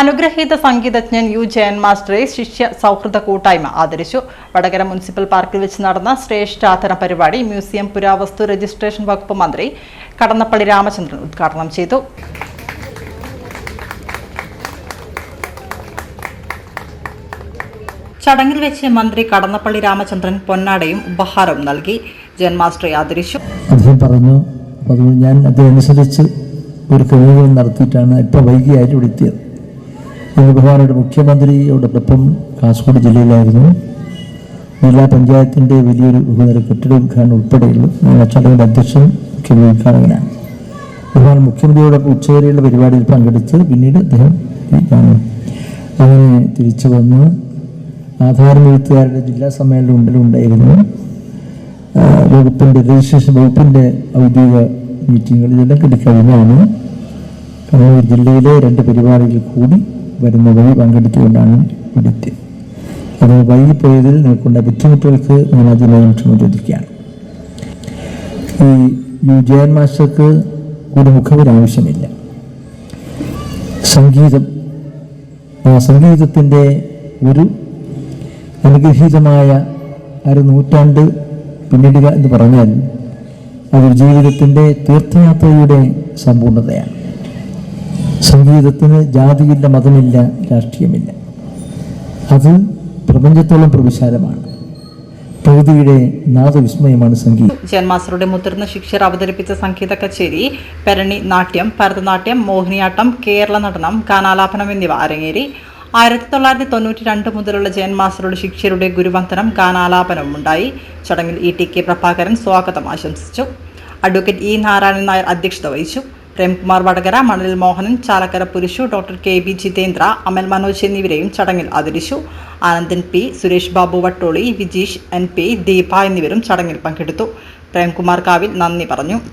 അനുഗ്രഹീത സംഗീതജ്ഞൻ യു ജയൻ മാസ്റ്ററെ ശിഷ്യ സൗഹൃദ കൂട്ടായ്മ ആദരിച്ചു. വടകര മുനിസിപ്പൽ പാർക്കിൽ വെച്ച് നടന്ന ശ്രേഷ്ഠാതര പരിപാടി മ്യൂസിയം പുരാവസ്തു രജിസ്ട്രേഷൻ വകുപ്പ് മന്ത്രി കടന്നപ്പള്ളി രാമചന്ദ്രൻ ഉദ്ഘാടനം ചെയ്തു. ചടങ്ങിൽ വെച്ച് മന്ത്രി കടന്നപ്പള്ളി രാമചന്ദ്രൻ പൊന്നാടയും ഉപഹാരവും നൽകി. ജയൻ മാസ്റ്ററെ ആദരിച്ചു. അദ്ദേഹം പറഞ്ഞു ഞാൻ അതനുസരിച്ച് ഒരു ക്രമീകരണം നടത്തിയിട്ടാണ് ഇപ്പോൾ വൈകിയായിട്ട് ഇവിടെ എത്തിയത്. ബഹുമാനയുടെ മുഖ്യമന്ത്രിയോടൊപ്പം കാസർഗോഡ് ജില്ലയിലായിരുന്നു. ജില്ലാ പഞ്ചായത്തിന്റെ വലിയൊരു ബഹുനില കെട്ടിട ഉദ്ഘാടനം ഉൾപ്പെടെയുള്ള ചടങ്ങിന്റെ അധ്യക്ഷൻ മുഖ്യമന്ത്രി ഉദ്ഘാടകനാണ്. ബഹുമാൻ മുഖ്യമന്ത്രിയോടൊപ്പം ഉച്ചവരെയുള്ള പരിപാടിയിൽ പങ്കെടുത്ത് പിന്നീട് അദ്ദേഹം അങ്ങനെ തിരിച്ചു വന്ന് ആധാരം എഴുത്തുകാരുടെ ജില്ലാ സമ്മേളനം ഉണ്ടിലുണ്ടായിരുന്നു വകുപ്പിന്റെ രജിസ്ട്രേഷൻ വകുപ്പിന്റെ ഔദ്യോഗിക മീറ്റിങ്ങുകൾ ഇതെല്ലാം കിട്ടിക്കഴിഞ്ഞാണ് കണ്ണൂർ ജില്ലയിലെ രണ്ട് പരിപാടികൾ കൂടി വരുന്ന വഴി പങ്കെടുത്തുകൊണ്ടാണ് ഇവിടുത്തെ അത് വൈകിപ്പോയതിൽ നിൽക്കുന്ന ബുദ്ധിമുട്ടുകൾക്ക് ഞാൻ അതിനായി ക്ഷമ ചോദിക്കുകയാണ്. ഈ യു ജയൻ മാസ്റ്റർക്ക് ഒരു മുഖവര ആവശ്യമില്ല. സംഗീതം ആ സംഗീതത്തിന്റെ ഒരു അനുഗ്രഹീതമായ ഒരു നൂറ്റാണ്ട് പിന്നിടുക എന്ന് പറഞ്ഞാൽ അതൊരു ജീവിതത്തിന്റെ തീർത്ഥയാത്രയുടെ സമ്പൂർണതയാണ്. സംഗീതത്തിന് ജാതിയില്ല മതമില്ല രാഷ്ട്രീയമില്ല. അത് പ്രപഞ്ചത്തോളം പ്രവിശാലമാണ്. പ്രകൃതിയുടെ നാദവിസ്മയമാണ് സംഗീതം. ജയൻ മാസ്റ്ററുടെ മുതിർന്ന ശിക്ഷർ അവതരിപ്പിച്ച സംഗീത കച്ചേരി പെരണി നാട്യം ഭരതനാട്യം മോഹിനിയാട്ടം കേരള നടനം ഗാനാലാപനം എന്നിവ അരങ്ങേറി. ആയിരത്തി തൊള്ളായിരത്തി തൊണ്ണൂറ്റി രണ്ട് മുതലുള്ള ജയൻ മാസ്റ്ററുടെ ശിഷ്യരുടെ ഗുരുവന്ദനം ഗാനാലാപനവും ഉണ്ടായി. ചടങ്ങിൽ ഇ ടി കെ പ്രഭാകരൻ സ്വാഗതം ആശംസിച്ചു. അഡ്വക്കേറ്റ് ഇ നാരായണൻ നായർ അധ്യക്ഷത വഹിച്ചു. പ്രേംകുമാർ വടകര മണലിൽ Mohanan Chalakkara Purushu doctor K B Jitendra Amal Manoj എന്നിവരെയും ചടങ്ങിൽ ആദരിച്ചു. Anandan P Suresh Babu Vattoli Vijeesh N P Deepa എന്നിവരും ചടങ്ങിൽ പങ്കെടുത്തു. പ്രേംകുമാർ കാവിൽ നന്ദി പറഞ്ഞു.